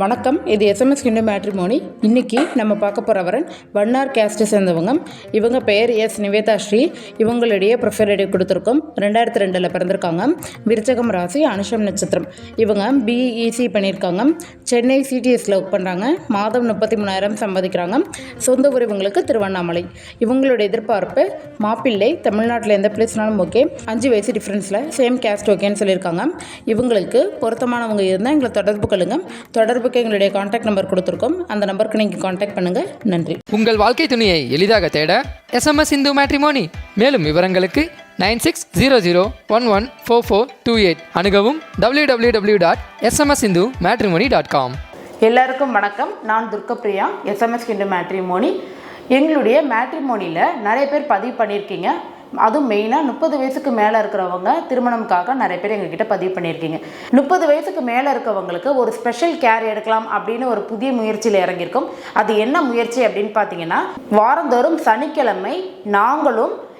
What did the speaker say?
வணக்கம் இது எஸ்எம்எஸ் கிண்டு மேட்ரிமோனி இன்னைக்கு நம்ம பார்க்க போகிறவரன் வண்ணார் கேஸ்ட்டை சேர்ந்தவங்க. இவங்க பெயர் எஸ் நிவேதா ஸ்ரீ. இவங்களுடைய ப்ரிஃபரடி கொடுத்துருக்கோம். ரெண்டாயிரத்தி ரெண்டில் பிறந்திருக்காங்க. விருச்சகம் ராசி அனுஷம் நட்சத்திரம். இவங்க பிஇசி பண்ணியிருக்காங்க. சென்னை சிடிஎஸில் ஒர்க் பண்ணுறாங்க மாதம் முப்பத்தி மூணாயிரம் சம்பாதிக்கிறாங்க. சொந்த ஊர் இவங்களுக்கு திருவண்ணாமலை. இவங்களுடைய எதிர்பார்ப்பு மாப்பிள்ளை தமிழ்நாட்டில் எந்த பிளேஸ்னாலும் ஓகே அஞ்சு வயசு டிஃப்ரென்ஸில் சேம் கேஸ்ட் ஓகேன்னு சொல்லியிருக்காங்க. இவங்களுக்கு பொருத்தமானவங்க இருந்தால் எங்களை தொடர்பு கொள்ளுங்க. தொடர்புக்கு எங்களுடைய காண்டாக்ட் நம்பர் கொடுத்துருக்கோம். அந்த நம்பருக்கு நீங்கள் காண்டாக்ட் பண்ணுங்கள் நன்றி. உங்கள் வாழ்க்கை துணையை எளிதாக தேட எஸ்எம்எஸ் இந்து மேட்ரிமோனி மேலும் விவரங்களுக்கு nine six zero zero one one four four two eight. அணுகவும் W W W dot SMS Hindu matrimony dot com எல்லாருக்கும் வணக்கம். நான் துர்கப்பிரியா எஸ்எம்எஸ் கிண்டு மேட்ரிமோனி எங்களுடைய மேட்ரிமோனியில் நிறைய பேர் பதிவு பண்ணியிருக்கீங்க. அதுவும் மெயினாக முப்பது வயசுக்கு மேலே இருக்கிறவங்க திருமணம்காக நிறைய பேர் எங்ககிட்ட பதிவு பண்ணியிருக்கீங்க. முப்பது வயசுக்கு மேலே இருக்கவங்களுக்கு ஒரு ஸ்பெஷல் கேர் எடுக்கலாம் அப்படின்னு ஒரு புதிய முயற்சியில் இறங்கியிருக்கோம். அது என்ன முயற்சி அப்படின்னு பார்த்தீங்கன்னா வாரந்தோறும் சனிக்கிழமை நாங்களும்